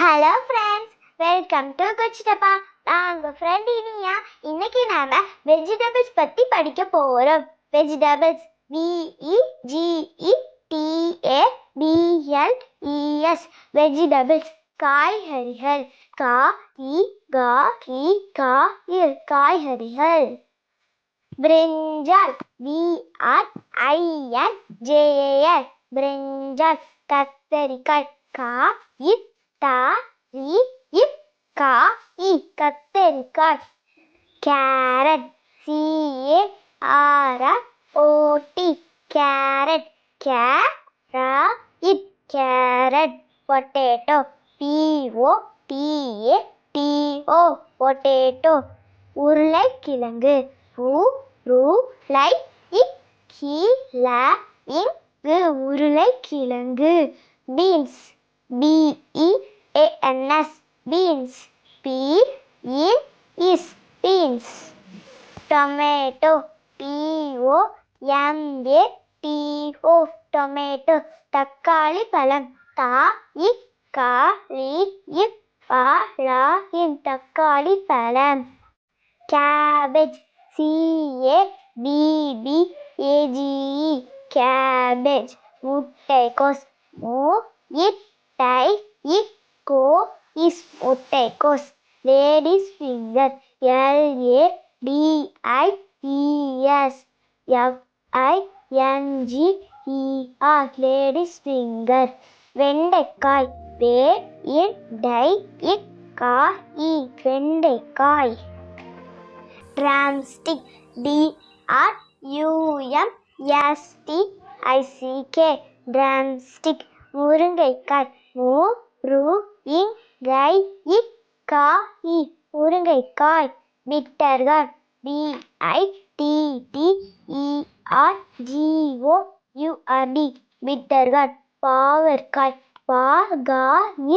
Hello friends welcome to Kuchittappa நான் உங்கள் friend Iniya. இன்னைக்கு நாம வெஜிடபிள்ஸ் பற்றி படிக்க போகிறோம் vegetables V E G E T A G vegetables காய்கறிகள். கா இ கா இ கா இல். காய்கறிகள். பிரிஞ்சால் வி ஆர் ஐ பிரிஞ்சால் கத்தரிக்காய். கா இ தா இ இப் கா இ கத்தரிக்காய். Carrot C A R O carrot K ரா it carrot potato. P O T A T O potato. உருளைக்கிழங்கு. உ ரூ லை இக் கி ல இங்கு உருளைக்கிழங்கு. Beans. B E A N S beans B is beans tomato B M A T O tomato தக்காளி பழம். தா இ கா லி இப் பா ரா இன் தக்காளி பழம் cabbage C A B B A G E cabbage முட்டைக்கோஸ் மூ இட் டை இக் கோ இஸ் கோஸ் ladies finger L A D ladies finger வெண்டைக்காய் வே இன் டை இக் கா இ வெண்டைக்காய் drumstick D R U M S முருங்கைக்காய் மூ ரு இங் கை இக் கா இ முருங்கைக்காய் பிட்டர்கள் B I T T E R G O U R D பிட்டர்கள் பாவற்காய் பா கா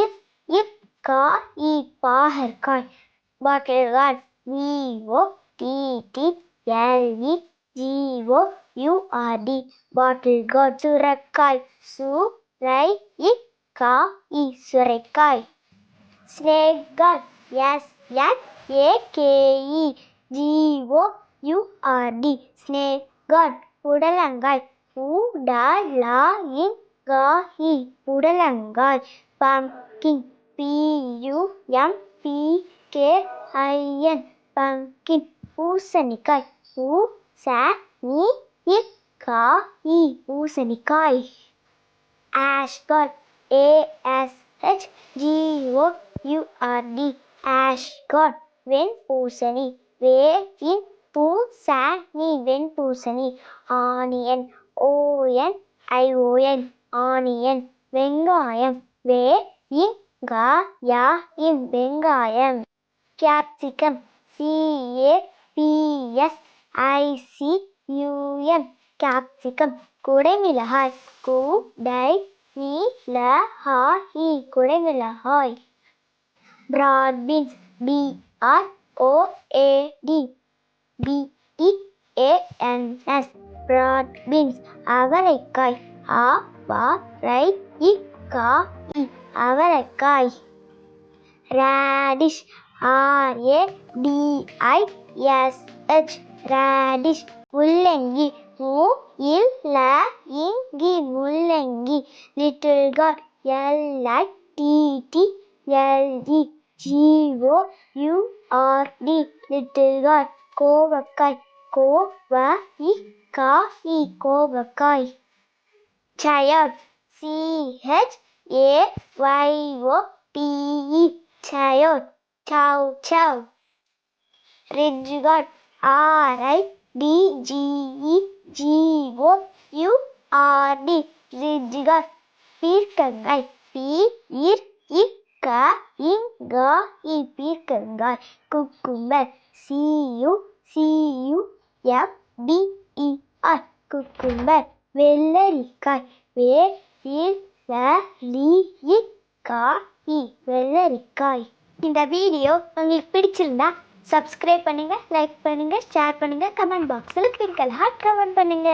இஸ் இக் கா இ பாகற்காய் பாட்டில்கள் V O T T L E G O U R D bottle gourd சுரக்காய் சு ரை இ கா இ சுரைக்காய். Snake gourd S N A K E G O U R D. Snake gourd புடலங்காய் உ புடலங்காய் பம்கின். B pumpkin. பூசணிக்காய் ஊ ச நீ இக் கா இ. பூசணிக்காய் ash gourd A S H G O H G O U R D ash gourd வெண் பூசணி வே இன் பூ ச நீ வெண் பூசணி ஆனியன் ஓஎன் ஐஓஎன் ஆனியன் வெங்காயம் வே இன் கா யா இன் வெங்காயம் capsicum C A P S I C U M capsicum குடைமிளகாய் கு டை நீ ல ஹா இ குடைமிளகாய் broad beans B R O A D B E A N S broad beans அவரைக்காய். ஆ பா ரை இ கா இ. அவரைக்காய். Radish R A D I S H radish முள்ளங்கி. மு இல் ல இங்கி முள்ளங்கி. Little gourd L I T T L E G O U R D little gourd கோவக்காய் கோ வ இ கா இ கோவக்காய் chayote C H A Y O T E chayote chow chow ridge gourd R I D G E G O இ க இங்க க இ பீர்க்கங்காய் cucumber C U C U M B R. Cucumber வெள்ளரிக்காய். வே இல் லி இ கா இ. வெள்ளரிக்காய். இந்த வீடியோ உங்களுக்கு பிடிச்சிருந்தா சப்ஸ்கிரைப் பண்ணுங்க லைக் பண்ணுங்க ஷேர் பண்ணுங்க கமெண்ட் பாக்ஸில் பிங்கல் ஹார்ட் கமெண்ட் பண்ணுங்க.